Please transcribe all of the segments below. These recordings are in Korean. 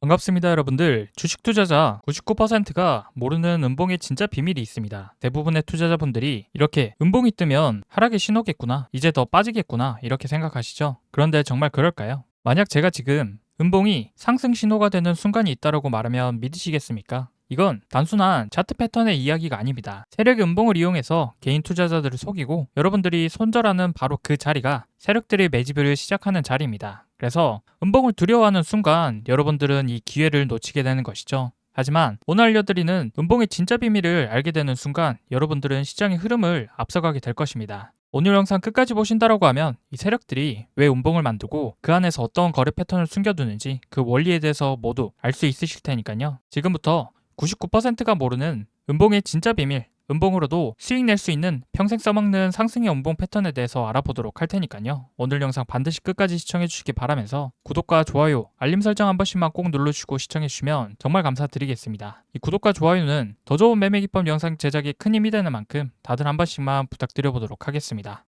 반갑습니다, 여러분들. 주식 투자자 99%가 모르는 음봉의 진짜 비밀이 있습니다. 대부분의 투자자분들이 이렇게 음봉이 뜨면 하락의 신호겠구나, 이제 더 빠지겠구나, 이렇게 생각하시죠? 그런데 정말 그럴까요? 만약 제가 지금 음봉이 상승 신호가 되는 순간이 있다라고 말하면 믿으시겠습니까? 이건 단순한 차트 패턴의 이야기가 아닙니다. 세력 음봉을 이용해서 개인 투자자들을 속이고 여러분들이 손절하는 바로 그 자리가 세력들의 매집을 시작하는 자리입니다. 그래서 음봉을 두려워하는 순간 여러분들은 이 기회를 놓치게 되는 것이죠. 하지만 오늘 알려드리는 음봉의 진짜 비밀을 알게 되는 순간 여러분들은 시장의 흐름을 앞서가게 될 것입니다. 오늘 영상 끝까지 보신다라고 하면 이 세력들이 왜 음봉을 만들고 그 안에서 어떤 거래 패턴을 숨겨두는지 그 원리에 대해서 모두 알 수 있으실 테니까요. 지금부터 99%가 모르는 음봉의 진짜 비밀, 음봉으로도 수익 낼 수 있는 평생 써먹는 상승의 음봉 패턴에 대해서 알아보도록 할 테니까요. 오늘 영상 반드시 끝까지 시청해 주시기 바라면서 구독과 좋아요, 알림 설정 한 번씩만 꼭 눌러주시고 시청해 주시면 정말 감사드리겠습니다. 이 구독과 좋아요는 더 좋은 매매 기법 영상 제작에 큰 힘이 되는 만큼 다들 한 번씩만 부탁드려 보도록 하겠습니다.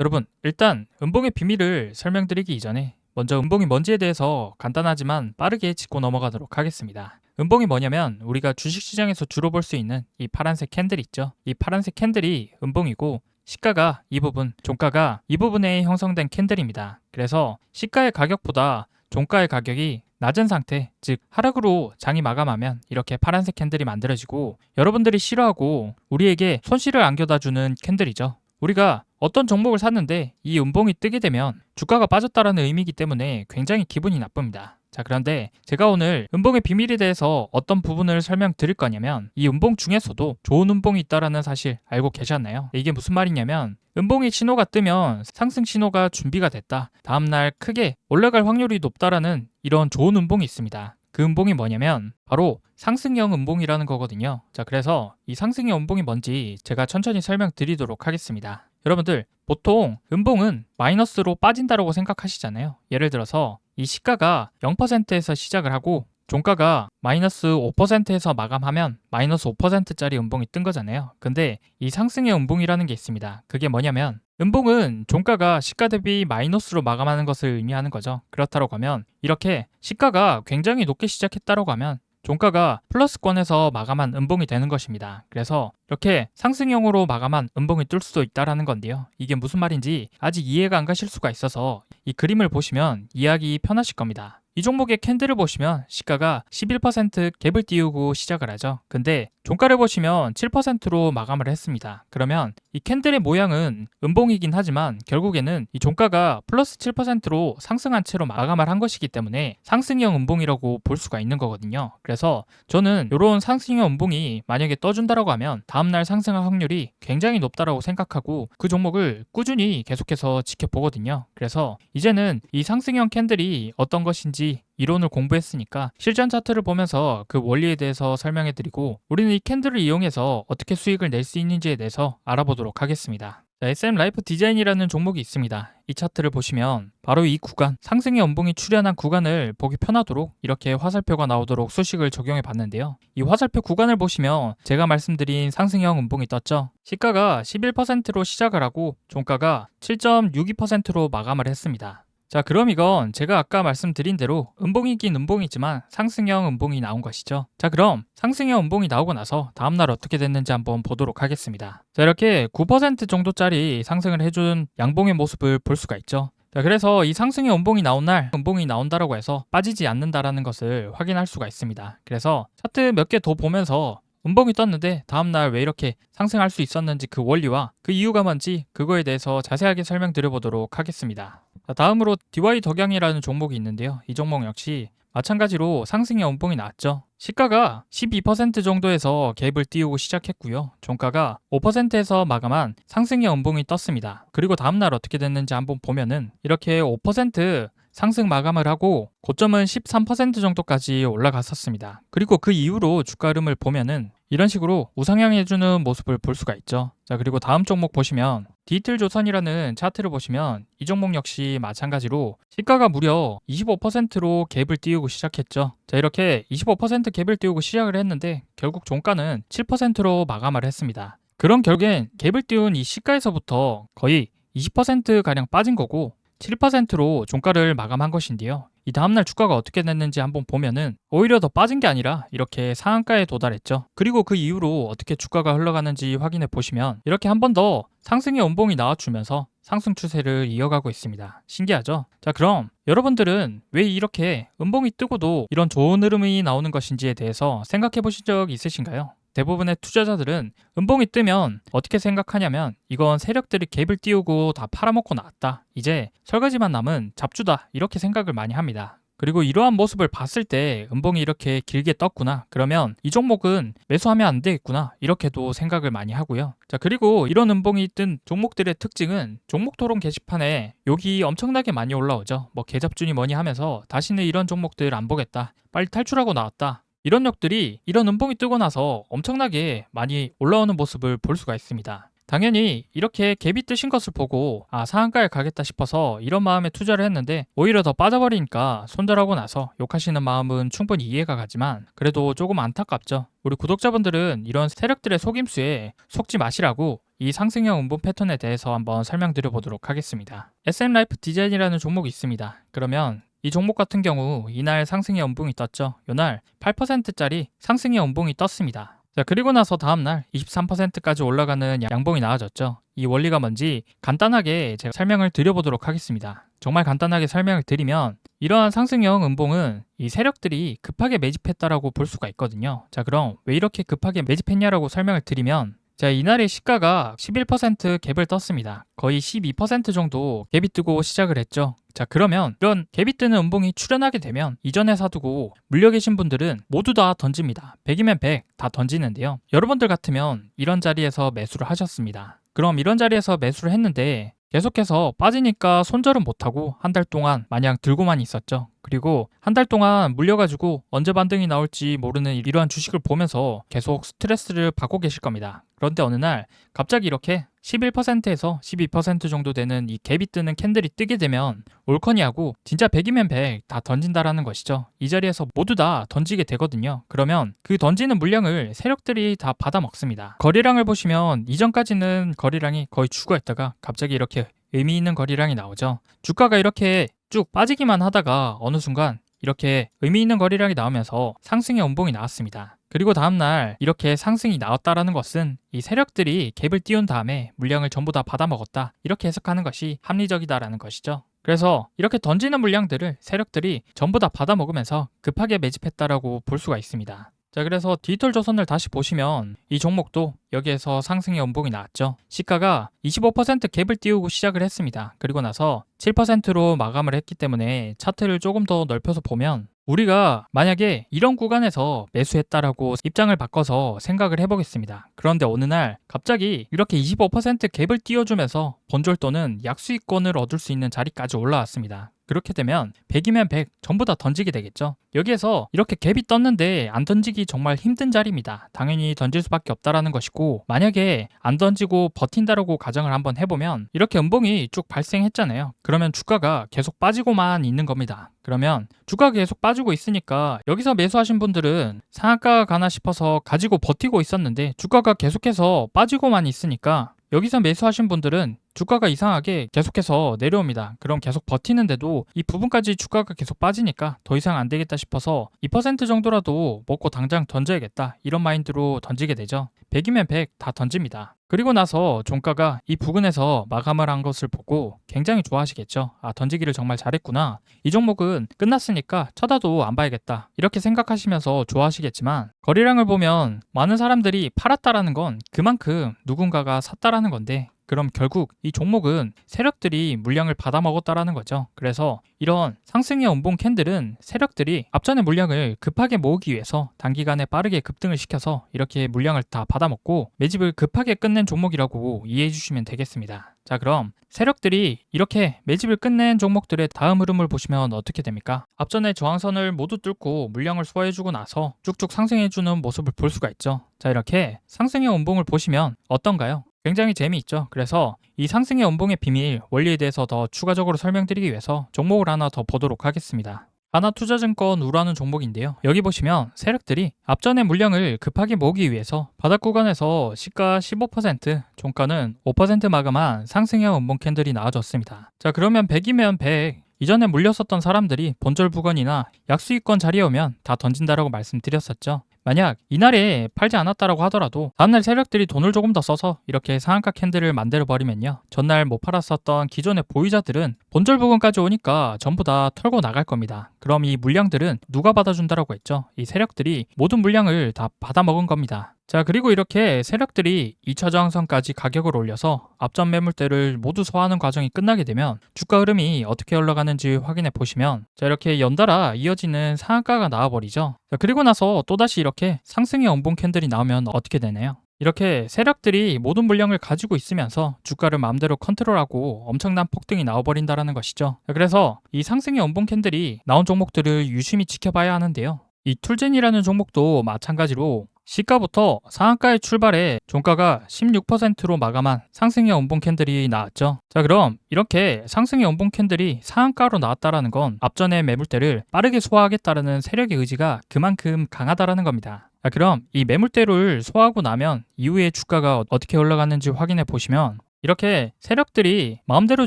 여러분, 일단 음봉의 비밀을 설명드리기 이전에 먼저 음봉이 뭔지에 대해서 간단하지만 빠르게 짚고 넘어가도록 하겠습니다. 음봉이 뭐냐면 우리가 주식시장에서 주로 볼 수 있는 이 파란색 캔들 있죠. 이 파란색 캔들이 음봉이고 시가가 이 부분, 종가가 이 부분에 형성된 캔들입니다. 그래서 시가의 가격보다 종가의 가격이 낮은 상태, 즉 하락으로 장이 마감하면 이렇게 파란색 캔들이 만들어지고 여러분들이 싫어하고 우리에게 손실을 안겨다 주는 캔들이죠. 우리가 어떤 종목을 샀는데 이 음봉이 뜨게 되면 주가가 빠졌다라는 의미이기 때문에 굉장히 기분이 나쁩니다. 자, 그런데 제가 오늘 음봉의 비밀에 대해서 어떤 부분을 설명드릴 거냐면 이 음봉 중에서도 좋은 음봉이 있다라는 사실 알고 계셨나요? 이게 무슨 말이냐면 음봉의 신호가 뜨면 상승 신호가 준비가 됐다. 다음날 크게 올라갈 확률이 높다라는 이런 좋은 음봉이 있습니다. 그 음봉이 뭐냐면 바로 상승형 음봉이라는 거거든요. 자, 그래서 이 상승형 음봉이 뭔지 제가 천천히 설명드리도록 하겠습니다. 여러분들, 보통 음봉은 마이너스로 빠진다라고 생각하시잖아요. 예를 들어서 이 시가가 0%에서 시작을 하고 종가가 마이너스 5%에서 마감하면 마이너스 5%짜리 음봉이 뜬 거잖아요. 근데 이 상승의 음봉이라는 게 있습니다. 그게 뭐냐면 음봉은 종가가 시가 대비 마이너스로 마감하는 것을 의미하는 거죠. 그렇다고 하면 이렇게 시가가 굉장히 높게 시작했다고 하면 종가가 플러스권에서 마감한 음봉이 되는 것입니다. 그래서 이렇게 상승형으로 마감한 음봉이 뜰 수도 있다라는 건데요. 이게 무슨 말인지 아직 이해가 안 가실 수가 있어서 이 그림을 보시면 이해하기 편하실 겁니다. 이 종목의 캔들을 보시면 시가가 11% 갭을 띄우고 시작을 하죠. 근데 종가를 보시면 7%로 마감을 했습니다. 그러면 이 캔들의 모양은 음봉이긴 하지만 결국에는 이 종가가 플러스 7%로 상승한 채로 마감을 한 것이기 때문에 상승형 음봉이라고 볼 수가 있는 거거든요. 그래서 저는 이런 상승형 음봉이 만약에 떠준다라고 하면 다음날 상승할 확률이 굉장히 높다라고 생각하고 그 종목을 꾸준히 계속해서 지켜보거든요. 그래서 이제는 이 상승형 캔들이 어떤 것인지 이론을 공부했으니까 실전 차트를 보면서 그 원리에 대해서 설명해 드리고 우리는 이 캔들을 이용해서 어떻게 수익을 낼 수 있는지에 대해서 알아보도록 하겠습니다. 자, SM 라이프 디자인이라는 종목이 있습니다. 이 차트를 보시면 바로 이 구간, 상승의 연봉이 출현한 구간을 보기 편하도록 이렇게 화살표가 나오도록 수식을 적용해 봤는데요. 이 화살표 구간을 보시면 제가 말씀드린 상승형 음봉이 떴죠. 시가가 11%로 시작을 하고 종가가 7.62%로 마감을 했습니다. 자, 그럼 이건 제가 아까 말씀드린 대로 음봉이긴 음봉이지만 상승형 음봉이 나온 것이죠. 자, 그럼 상승형 음봉이 나오고 나서 다음날 어떻게 됐는지 한번 보도록 하겠습니다. 자, 이렇게 9% 정도짜리 상승을 해준 양봉의 모습을 볼 수가 있죠. 자, 그래서 이 상승의 음봉이 나온 날 음봉이 나온다라고 해서 빠지지 않는다라는 것을 확인할 수가 있습니다. 그래서 차트 몇 개 더 보면서 음봉이 떴는데 다음날 왜 이렇게 상승할 수 있었는지 그 원리와 그 이유가 뭔지 그거에 대해서 자세하게 설명드려보도록 하겠습니다. 자, 다음으로 DY 덕양이라는 종목이 있는데요. 이 종목 역시 마찬가지로 상승의 음봉이 나왔죠. 시가가 12% 정도에서 갭을 띄우고 시작했고요. 종가가 5%에서 마감한 상승의 음봉이 떴습니다. 그리고 다음날 어떻게 됐는지 한번 보면은 이렇게 5% 상승 마감을 하고 고점은 13% 정도까지 올라갔었습니다. 그리고 그 이후로 주가 흐름을 보면은 이런 식으로 우상향해주는 모습을 볼 수가 있죠. 자, 그리고 다음 종목 보시면 디지털 조선이라는 차트를 보시면 이 종목 역시 마찬가지로 시가가 무려 25%로 갭을 띄우고 시작했죠. 자, 이렇게 25% 갭을 띄우고 시작을 했는데 결국 종가는 7%로 마감을 했습니다. 그런 결국엔 갭을 띄운 이 시가에서부터 거의 20%가량 빠진 거고 7%로 종가를 마감한 것인데요. 이 다음날 주가가 어떻게 됐는지 한번 보면은 오히려 더 빠진 게 아니라 이렇게 상한가에 도달했죠. 그리고 그 이후로 어떻게 주가가 흘러가는지 확인해 보시면 이렇게 한 번 더 상승의 원봉이 나와주면서 상승 추세를 이어가고 있습니다. 신기하죠? 자, 그럼 여러분들은 왜 이렇게 음봉이 뜨고도 이런 좋은 흐름이 나오는 것인지에 대해서 생각해 보신 적 있으신가요? 대부분의 투자자들은 음봉이 뜨면 어떻게 생각하냐면 이건 세력들이 갭을 띄우고 다 팔아먹고 나왔다. 이제 설거지만 남은 잡주다. 이렇게 생각을 많이 합니다. 그리고 이러한 모습을 봤을 때 음봉이 이렇게 길게 떴구나. 그러면 이 종목은 매수하면 안 되겠구나. 이렇게도 생각을 많이 하고요. 자, 그리고 이런 음봉이 뜬 종목들의 특징은 종목 토론 게시판에 욕이 엄청나게 많이 올라오죠. 뭐 개잡준이 뭐니 하면서 다시는 이런 종목들 안 보겠다. 빨리 탈출하고 나왔다. 이런 역들이 이런 음봉이 뜨고 나서 엄청나게 많이 올라오는 모습을 볼 수가 있습니다. 당연히 이렇게 갭이 뜨신 것을 보고 아 상한가에 가겠다 싶어서 이런 마음에 투자를 했는데 오히려 더 빠져버리니까 손절하고 나서 욕하시는 마음은 충분히 이해가 가지만 그래도 조금 안타깝죠. 우리 구독자분들은 이런 세력들의 속임수에 속지 마시라고 이 상승형 음봉 패턴에 대해서 한번 설명드려 보도록 하겠습니다. SM라이프 디자인이라는 종목이 있습니다. 그러면 이 종목 같은 경우 이날 상승의 연봉이 떴죠. 이날 8%짜리 상승의 연봉이 떴습니다. 자, 그리고 나서 다음날 23%까지 올라가는 양봉이 나와졌죠. 이 원리가 뭔지 간단하게 제가 설명을 드려보도록 하겠습니다. 정말 간단하게 설명을 드리면 이러한 상승형 음봉은 이 세력들이 급하게 매집했다라고 볼 수가 있거든요. 자, 그럼 왜 이렇게 급하게 매집했냐라고 설명을 드리면 자, 이날의 시가가 11% 갭을 떴습니다. 거의 12% 정도 갭이 뜨고 시작을 했죠. 자, 그러면 이런 갭이 뜨는 음봉이 출현하게 되면 이전에 사두고 물려 계신 분들은 모두 다 던집니다. 100이면 100 다 던지는데요. 여러분들 같으면 이런 자리에서 매수를 하셨습니다. 그럼 이런 자리에서 매수를 했는데 계속해서 빠지니까 손절은 못하고 한 달 동안 마냥 들고만 있었죠. 그리고 한 달 동안 물려가지고 언제 반등이 나올지 모르는 이러한 주식을 보면서 계속 스트레스를 받고 계실 겁니다. 그런데 어느 날 갑자기 이렇게 11%에서 12% 정도 되는 이 갭이 뜨는 캔들이 뜨게 되면 올커니하고 진짜 100이면 100 다 던진다라는 것이죠. 이 자리에서 모두 다 던지게 되거든요. 그러면 그 던지는 물량을 세력들이 다 받아 먹습니다. 거래량을 보시면 이전까지는 거래량이 거의 죽어 있다가 갑자기 이렇게 의미 있는 거래량이 나오죠. 주가가 이렇게 쭉 빠지기만 하다가 어느 순간 이렇게 의미 있는 거래량이 나오면서 상승의 원봉이 나왔습니다. 그리고 다음날 이렇게 상승이 나왔다라는 것은 이 세력들이 갭을 띄운 다음에 물량을 전부 다 받아먹었다. 이렇게 해석하는 것이 합리적이다라는 것이죠. 그래서 이렇게 던지는 물량들을 세력들이 전부 다 받아먹으면서 급하게 매집했다라고 볼 수가 있습니다. 자, 그래서 디지털 조선을 다시 보시면 이 종목도 여기에서 상승의 연봉이 나왔죠. 시가가 25% 갭을 띄우고 시작을 했습니다. 그리고 나서 7%로 마감을 했기 때문에 차트를 조금 더 넓혀서 보면 우리가 만약에 이런 구간에서 매수했다라고 입장을 바꿔서 생각을 해보겠습니다. 그런데 어느 날 갑자기 이렇게 25% 갭을 띄워주면서 본절 또는 약수익권을 얻을 수 있는 자리까지 올라왔습니다. 그렇게 되면 100이면 100 전부 다 던지게 되겠죠. 여기에서 이렇게 갭이 떴는데 안 던지기 정말 힘든 자리입니다. 당연히 던질 수밖에 없다라는 것이고 만약에 안 던지고 버틴다라고 가정을 한번 해보면 이렇게 음봉이 쭉 발생했잖아요. 그러면 주가가 계속 빠지고만 있는 겁니다. 그러면 주가가 계속 빠지고 있으니까 여기서 매수하신 분들은 상한가가 가나 싶어서 가지고 버티고 있었는데 주가가 계속해서 빠지고만 있으니까 여기서 매수하신 분들은 주가가 이상하게 계속해서 내려옵니다. 그럼 계속 버티는데도 이 부분까지 주가가 계속 빠지니까 더 이상 안 되겠다 싶어서 2% 정도라도 먹고 당장 던져야겠다. 이런 마인드로 던지게 되죠. 100이면 100 다 던집니다. 그리고 나서 종가가 이 부근에서 마감을 한 것을 보고 굉장히 좋아하시겠죠. 아, 던지기를 정말 잘했구나. 이 종목은 끝났으니까 쳐다도 안 봐야겠다. 이렇게 생각하시면서 좋아하시겠지만 거래량을 보면 많은 사람들이 팔았다라는 건 그만큼 누군가가 샀다라는 건데 그럼 결국 이 종목은 세력들이 물량을 받아먹었다라는 거죠. 그래서 이런 상승의 원봉 캔들은 세력들이 앞전의 물량을 급하게 모으기 위해서 단기간에 빠르게 급등을 시켜서 이렇게 물량을 다 받아먹고 매집을 급하게 끝낸 종목이라고 이해해 주시면 되겠습니다. 자 그럼 세력들이 이렇게 매집을 끝낸 종목들의 다음 흐름을 보시면 어떻게 됩니까? 앞전에 저항선을 모두 뚫고 물량을 소화해주고 나서 쭉쭉 상승해주는 모습을 볼 수가 있죠. 자 이렇게 상승의 원봉을 보시면 어떤가요? 굉장히 재미있죠. 그래서 이 상승의 원봉의 비밀 원리에 대해서 더 추가적으로 설명드리기 위해서 종목을 하나 더 보도록 하겠습니다. 하나투자증권 우라는 종목인데요. 여기 보시면 세력들이 앞전의 물량을 급하게 모으기 위해서 바닥 구간에서 시가 15%, 종가는 5% 마감한 상승형 음봉 캔들이 나와줬습니다. 자 그러면 100이면 100, 이전에 물렸었던 사람들이 본절 부근이나 약수익권 자리에 오면 다 던진다라고 말씀드렸었죠. 만약 이날에 팔지 않았다라고 하더라도 다음날 세력들이 돈을 조금 더 써서 이렇게 상한가 캔들을 만들어 버리면요. 전날 못 팔았었던 기존의 보유자들은 본절 부근까지 오니까 전부 다 털고 나갈 겁니다. 그럼 이 물량들은 누가 받아준다라고 했죠? 이 세력들이 모든 물량을 다 받아먹은 겁니다. 자 그리고 이렇게 세력들이 2차 저항선까지 가격을 올려서 앞전 매물대를 모두 소화하는 과정이 끝나게 되면 주가 흐름이 어떻게 흘러가는지 확인해 보시면 자 이렇게 연달아 이어지는 상한가가 나와버리죠 자 그리고 나서 또다시 이렇게 상승의 원봉 캔들이 나오면 어떻게 되나요? 이렇게 세력들이 모든 물량을 가지고 있으면서 주가를 마음대로 컨트롤하고 엄청난 폭등이 나와버린다는 것이죠. 그래서 이 상승의 원봉 캔들이 나온 종목들을 유심히 지켜봐야 하는데요. 이 툴젠이라는 종목도 마찬가지로 시가부터 상한가의 출발에 종가가 16%로 마감한 상승의 원봉 캔들이 나왔죠. 자 그럼 이렇게 상승의 원봉 캔들이 상한가로 나왔다라는 건 앞전의 매물대를 빠르게 소화하겠다라는 세력의 의지가 그만큼 강하다라는 겁니다. 자, 그럼 이 매물대를 소화하고 나면 이후에 주가가 어떻게 올라가는지 확인해 보시면 이렇게 세력들이 마음대로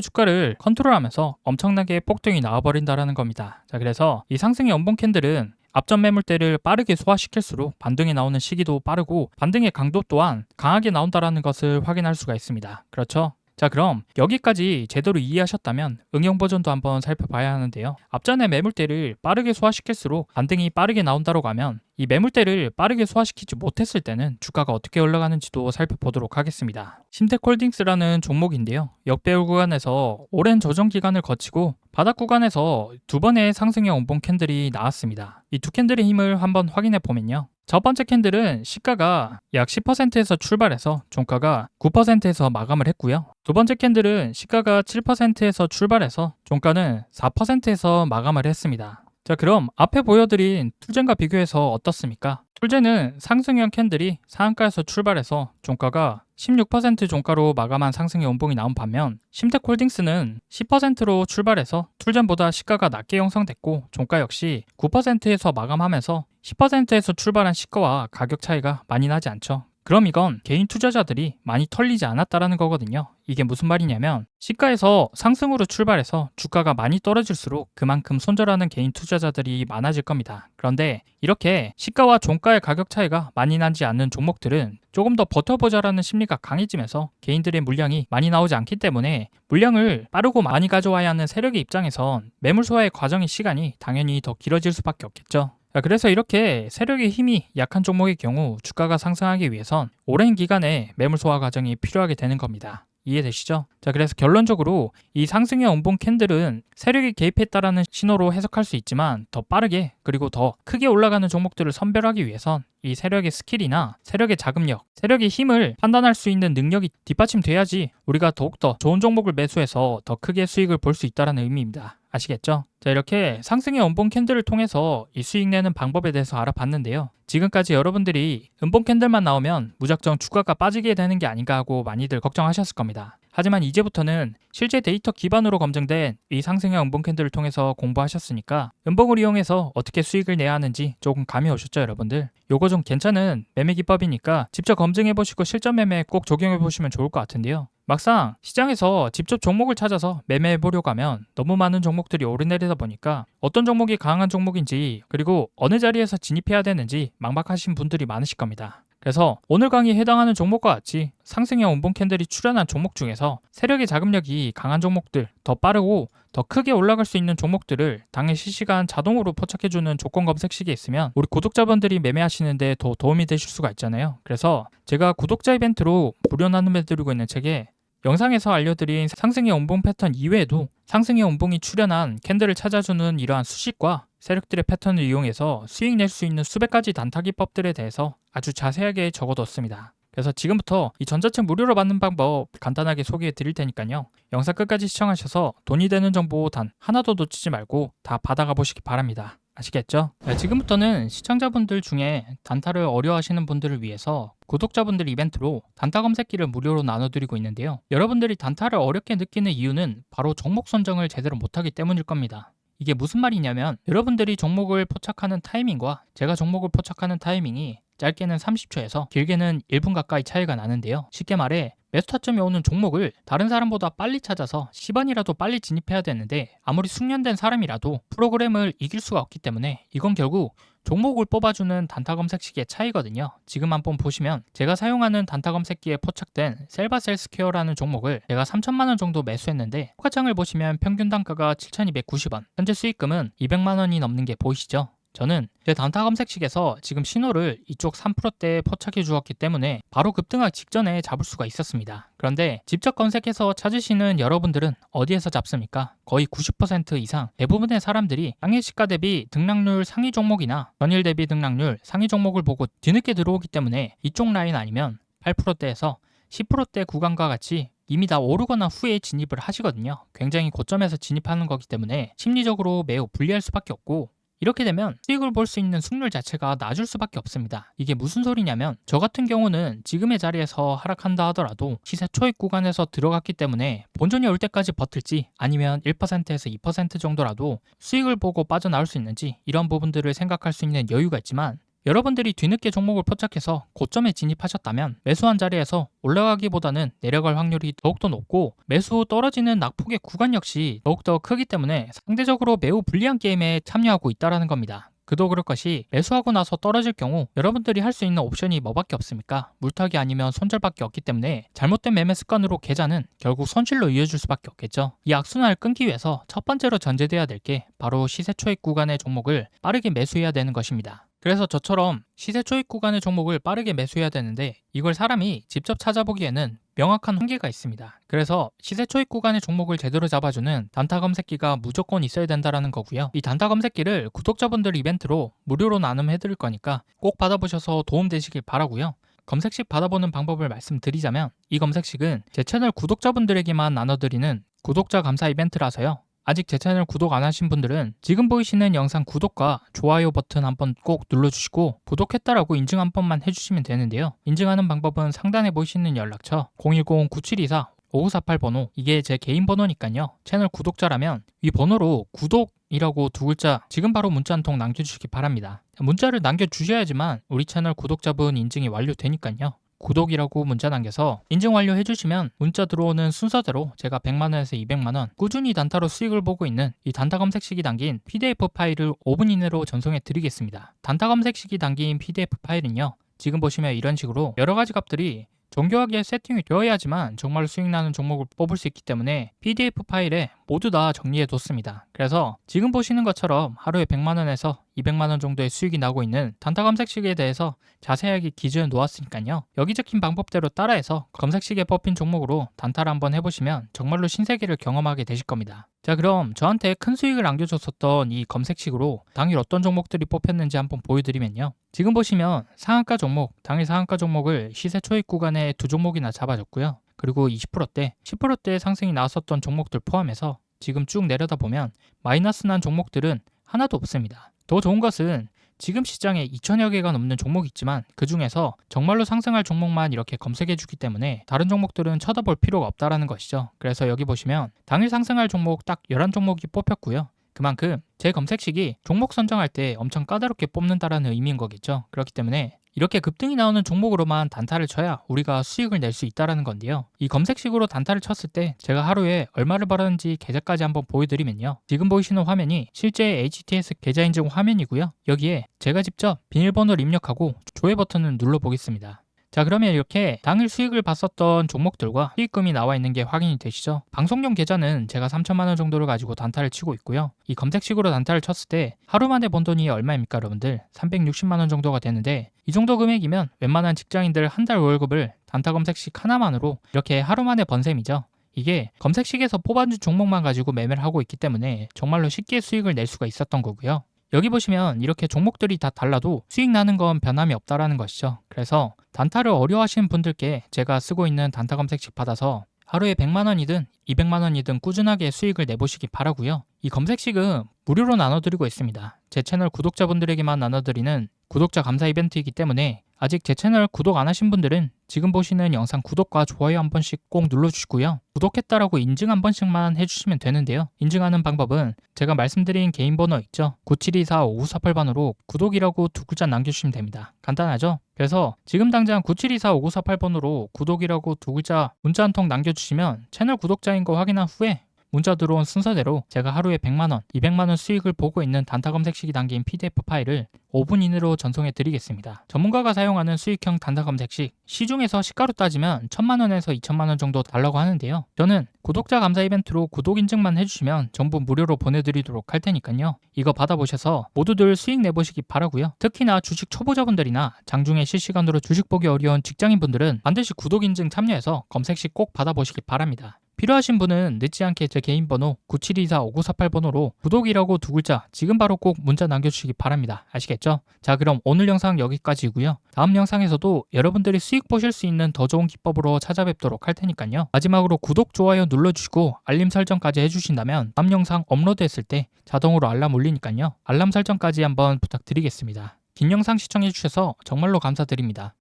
주가를 컨트롤하면서 엄청나게 폭등이 나와버린다라는 겁니다. 자, 그래서 이 상승의 연봉 캔들은 앞전 매물대를 빠르게 소화시킬수록 반등이 나오는 시기도 빠르고 반등의 강도 또한 강하게 나온다라는 것을 확인할 수가 있습니다. 그렇죠? 자 그럼 여기까지 제대로 이해하셨다면 응용 버전도 한번 살펴봐야 하는데요. 앞전에 매물대를 빠르게 소화시킬수록 반등이 빠르게 나온다고 하면 이 매물대를 빠르게 소화시키지 못했을 때는 주가가 어떻게 올라가는지도 살펴보도록 하겠습니다. 심텍홀딩스라는 종목인데요. 역배열 구간에서 오랜 조정 기간을 거치고 바닥 구간에서 두 번의 상승의 원봉 캔들이 나왔습니다. 이 두 캔들의 힘을 한번 확인해 보면요. 첫 번째 캔들은 시가가 약 10%에서 출발해서 종가가 9%에서 마감을 했고요. 두 번째 캔들은 시가가 7%에서 출발해서 종가는 4%에서 마감을 했습니다. 자 그럼 앞에 보여드린 툴젠과 비교해서 어떻습니까? 툴젠은 상승형 캔들이 상한가에서 출발해서 종가가 16% 종가로 마감한 상승의 원봉이 나온 반면 심텍 홀딩스는 10%로 출발해서 툴젠보다 시가가 낮게 형성됐고 종가 역시 9%에서 마감하면서 10%에서 출발한 시가와 가격 차이가 많이 나지 않죠. 그럼 이건 개인 투자자들이 많이 털리지 않았다라는 거거든요. 이게 무슨 말이냐면 시가에서 상승으로 출발해서 주가가 많이 떨어질수록 그만큼 손절하는 개인 투자자들이 많아질 겁니다. 그런데 이렇게 시가와 종가의 가격 차이가 많이 나지 않는 종목들은 조금 더 버텨보자라는 심리가 강해지면서 개인들의 물량이 많이 나오지 않기 때문에 물량을 빠르고 많이 가져와야 하는 세력의 입장에선 매물 소화의 과정의 시간이 당연히 더 길어질 수밖에 없겠죠. 그래서 이렇게 세력의 힘이 약한 종목의 경우 주가가 상승하기 위해선 오랜 기간의 매물 소화 과정이 필요하게 되는 겁니다. 이해되시죠? 자, 그래서 결론적으로 이 상승의 원봉 캔들은 세력이 개입했다라는 신호로 해석할 수 있지만 더 빠르게 그리고 더 크게 올라가는 종목들을 선별하기 위해선 이 세력의 스킬이나 세력의 자금력, 세력의 힘을 판단할 수 있는 능력이 뒷받침돼야지 우리가 더욱더 좋은 종목을 매수해서 더 크게 수익을 볼 수 있다는 의미입니다. 아시겠죠? 자, 이렇게 상승의 원봉 캔들을 통해서 이 수익 내는 방법에 대해서 알아봤는데요. 지금까지 여러분들이 은봉 캔들만 나오면 무작정 주가가 빠지게 되는 게 아닌가 하고 많이들 걱정하셨을 겁니다. 하지만 이제부터는 실제 데이터 기반으로 검증된 이 상승의 은봉 캔들을 통해서 공부하셨으니까 은봉을 이용해서 어떻게 수익을 내야 하는지 조금 감이 오셨죠, 여러분들? 요거 좀 괜찮은 매매 기법이니까 직접 검증해 보시고 실전 매매 꼭 적용해 보시면 좋을 것 같은데요. 막상 시장에서 직접 종목을 찾아서 매매해 보려고 하면 너무 많은 종목들이 오르내리다 보니까 어떤 종목이 강한 종목인지 그리고 어느 자리에서 진입해야 되는지 망박하신 분들이 많으실 겁니다. 그래서 오늘 강의에 해당하는 종목과 같이 상승형 원봉 캔들이 출현한 종목 중에서 세력의 자금력이 강한 종목들, 더 빠르고 더 크게 올라갈 수 있는 종목들을 당일 실시간 자동으로 포착해주는 조건 검색식이 있으면 우리 구독자분들이 매매하시는데 더 도움이 되실 수가 있잖아요. 그래서 제가 구독자 이벤트로 무료 나눔해드리고 있는 책에 영상에서 알려드린 상승의 원봉 패턴 이외에도 상승의 원봉이 출현한 캔들을 찾아주는 이러한 수식과 세력들의 패턴을 이용해서 수익 낼 수 있는 수백 가지 단타 기법들에 대해서 아주 자세하게 적어뒀습니다. 그래서 지금부터 이 전자책 무료로 받는 방법 간단하게 소개해 드릴 테니까요. 영상 끝까지 시청하셔서 돈이 되는 정보 단 하나도 놓치지 말고 다 받아가 보시기 바랍니다. 아시겠죠? 네, 지금부터는 시청자분들 중에 단타를 어려워하시는 분들을 위해서 구독자분들 이벤트로 단타 검색기를 무료로 나눠드리고 있는데요. 여러분들이 단타를 어렵게 느끼는 이유는 바로 종목 선정을 제대로 못하기 때문일 겁니다. 이게 무슨 말이냐면 여러분들이 종목을 포착하는 타이밍과 제가 종목을 포착하는 타이밍이 짧게는 30초에서 길게는 1분 가까이 차이가 나는데요. 쉽게 말해 매수 타점이 오는 종목을 다른 사람보다 빨리 찾아서 10원이라도 빨리 진입해야 되는데 아무리 숙련된 사람이라도 프로그램을 이길 수가 없기 때문에 이건 결국 종목을 뽑아주는 단타 검색식의 차이거든요. 지금 한번 보시면 제가 사용하는 단타 검색기에 포착된 셀바셀 스퀘어라는 종목을 제가 3천만 원 정도 매수했는데 호가창을 보시면 평균 단가가 7,290원, 현재 수익금은 200만 원이 넘는 게 보이시죠? 저는 제 단타 검색식에서 지금 신호를 이쪽 3%대에 포착해 주었기 때문에 바로 급등하기 직전에 잡을 수가 있었습니다. 그런데 직접 검색해서 찾으시는 여러분들은 어디에서 잡습니까? 거의 90% 이상 대부분의 사람들이 상해 시가 대비 등락률 상위 종목이나 전일 대비 등락률 상위 종목을 보고 뒤늦게 들어오기 때문에 이쪽 라인 아니면 8%대에서 10%대 구간과 같이 이미 다 오르거나 후에 진입을 하시거든요. 굉장히 고점에서 진입하는 거기 때문에 심리적으로 매우 불리할 수밖에 없고 이렇게 되면 수익을 볼 수 있는 승률 자체가 낮을 수밖에 없습니다. 이게 무슨 소리냐면 저 같은 경우는 지금의 자리에서 하락한다 하더라도 시세 초입 구간에서 들어갔기 때문에 본전이 올 때까지 버틸지 아니면 1%에서 2% 정도라도 수익을 보고 빠져나올 수 있는지 이런 부분들을 생각할 수 있는 여유가 있지만 여러분들이 뒤늦게 종목을 포착해서 고점에 진입하셨다면 매수한 자리에서 올라가기보다는 내려갈 확률이 더욱더 높고 매수 후 떨어지는 낙폭의 구간 역시 더욱더 크기 때문에 상대적으로 매우 불리한 게임에 참여하고 있다는 겁니다. 그도 그럴 것이 매수하고 나서 떨어질 경우 여러분들이 할 수 있는 옵션이 뭐밖에 없습니까? 물타기 아니면 손절밖에 없기 때문에 잘못된 매매 습관으로 계좌는 결국 손실로 이어질 수밖에 없겠죠. 이 악순환을 끊기 위해서 첫 번째로 전제돼야 될 게 바로 시세 초입 구간의 종목을 빠르게 매수해야 되는 것입니다. 그래서 저처럼 시세 초입 구간의 종목을 빠르게 매수해야 되는데 이걸 사람이 직접 찾아보기에는 명확한 한계가 있습니다. 그래서 시세 초입 구간의 종목을 제대로 잡아주는 단타 검색기가 무조건 있어야 된다라는 거고요. 이 단타 검색기를 구독자분들 이벤트로 무료로 나눔해 드릴 거니까 꼭 받아보셔서 도움 되시길 바라고요. 검색식 받아보는 방법을 말씀드리자면 이 검색식은 제 채널 구독자분들에게만 나눠드리는 구독자 감사 이벤트라서요. 아직 제 채널 구독 안 하신 분들은 지금 보이시는 영상 구독과 좋아요 버튼 한번 꼭 눌러주시고 구독했다라고 인증 한 번만 해주시면 되는데요. 인증하는 방법은 상단에 보이시는 연락처 010-9724 5948번호 이게 제 개인 번호니까요. 채널 구독자라면 이 번호로 구독이라고 두 글자 지금 바로 문자 한 통 남겨주시기 바랍니다. 문자를 남겨주셔야지만 우리 채널 구독자분 인증이 완료되니까요. 구독이라고 문자 남겨서 인증 완료해 주시면 문자 들어오는 순서대로 제가 100만원에서 200만원 꾸준히 단타로 수익을 보고 있는 이 단타 검색식이 담긴 PDF 파일을 5분 이내로 전송해 드리겠습니다. 단타 검색식이 담긴 PDF 파일은요. 지금 보시면 이런 식으로 여러 가지 값들이 정교하게 세팅이 되어야지만 정말 수익 나는 종목을 뽑을 수 있기 때문에 PDF 파일에 모두 다 정리해 뒀습니다. 그래서 지금 보시는 것처럼 하루에 100만원에서 200만 원 정도의 수익이 나고 있는 단타 검색식에 대해서 자세하게 기준을 놓았으니까요. 여기 적힌 방법대로 따라해서 검색식에 뽑힌 종목으로 단타를 한번 해보시면 정말로 신세계를 경험하게 되실 겁니다. 자 그럼 저한테 큰 수익을 안겨줬었던 이 검색식으로 당일 어떤 종목들이 뽑혔는지 한번 보여드리면요. 지금 보시면 상한가 종목, 당일 상한가 종목을 시세 초입 구간에 두 종목이나 잡아줬고요. 그리고 20%대, 10%대 상승이 나왔었던 종목들 포함해서 지금 쭉 내려다 보면 마이너스 난 종목들은 하나도 없습니다. 더 좋은 것은 지금 시장에 2천여 개가 넘는 종목이 있지만 그 중에서 정말로 상승할 종목만 이렇게 검색해 주기 때문에 다른 종목들은 쳐다볼 필요가 없다라는 것이죠. 그래서 여기 보시면 당일 상승할 종목 딱 11종목이 뽑혔고요. 그만큼 제 검색식이 종목 선정할 때 엄청 까다롭게 뽑는다라는 의미인 거겠죠. 그렇기 때문에 이렇게 급등이 나오는 종목으로만 단타를 쳐야 우리가 수익을 낼 수 있다라는 건데요. 이 검색식으로 단타를 쳤을 때 제가 하루에 얼마를 벌었는지 계좌까지 한번 보여드리면요. 지금 보이시는 화면이 실제 HTS 계좌 인증 화면이고요. 여기에 제가 직접 비밀번호를 입력하고 조회 버튼을 눌러보겠습니다. 자 그러면 이렇게 당일 수익을 봤었던 종목들과 수익금이 나와 있는 게 확인이 되시죠? 방송용 계좌는 제가 3천만 원 정도를 가지고 단타를 치고 있고요. 이 검색식으로 단타를 쳤을 때 하루 만에 번 돈이 얼마입니까 여러분들? 360만 원 정도가 되는데 이 정도 금액이면 웬만한 직장인들 한 달 월급을 단타 검색식 하나만으로 이렇게 하루 만에 번 셈이죠. 이게 검색식에서 뽑아준 종목만 가지고 매매를 하고 있기 때문에 정말로 쉽게 수익을 낼 수가 있었던 거고요. 여기 보시면 이렇게 종목들이 다 달라도 수익 나는 건 변함이 없다라는 것이죠. 그래서 단타를 어려워하시는 분들께 제가 쓰고 있는 단타 검색식 받아서 하루에 100만 원이든 200만 원이든 꾸준하게 수익을 내보시기 바라고요. 이 검색식은 무료로 나눠드리고 있습니다. 제 채널 구독자분들에게만 나눠드리는 구독자 감사 이벤트이기 때문에 아직 제 채널 구독 안 하신 분들은 지금 보시는 영상 구독과 좋아요 한 번씩 꼭 눌러주시고요. 구독했다라고 인증 한 번씩만 해주시면 되는데요. 인증하는 방법은 제가 말씀드린 개인 번호 있죠? 9724-5948번으로 구독이라고 두 글자 남겨주시면 됩니다. 간단하죠? 그래서 지금 당장 9724-5948번으로 구독이라고 두 글자 문자 한 통 남겨주시면 채널 구독자인 거 확인한 후에 문자 들어온 순서대로 제가 하루에 100만원, 200만원 수익을 보고 있는 단타 검색식이 담긴 PDF 파일을 5분 이내로 전송해 드리겠습니다. 전문가가 사용하는 수익형 단타 검색식, 시중에서 시가로 따지면 1000만원에서 2천만원 정도 달라고 하는데요. 저는 구독자 감사 이벤트로 구독 인증만 해주시면 전부 무료로 보내드리도록 할 테니까요. 이거 받아보셔서 모두들 수익 내보시기 바라고요. 특히나 주식 초보자분들이나 장중에 실시간으로 주식 보기 어려운 직장인분들은 반드시 구독 인증 참여해서 검색식 꼭 받아보시기 바랍니다. 필요하신 분은 늦지 않게 제 개인 번호 9724-5948번호로 구독이라고 두 글자 지금 바로 꼭 문자 남겨주시기 바랍니다. 아시겠죠? 자 그럼 오늘 영상 여기까지고요. 다음 영상에서도 여러분들이 수익 보실 수 있는 더 좋은 기법으로 찾아뵙도록 할 테니까요. 마지막으로 구독, 좋아요 눌러주시고 알림 설정까지 해주신다면 다음 영상 업로드했을 때 자동으로 알람 울리니까요. 알람 설정까지 한번 부탁드리겠습니다. 긴 영상 시청해주셔서 정말로 감사드립니다.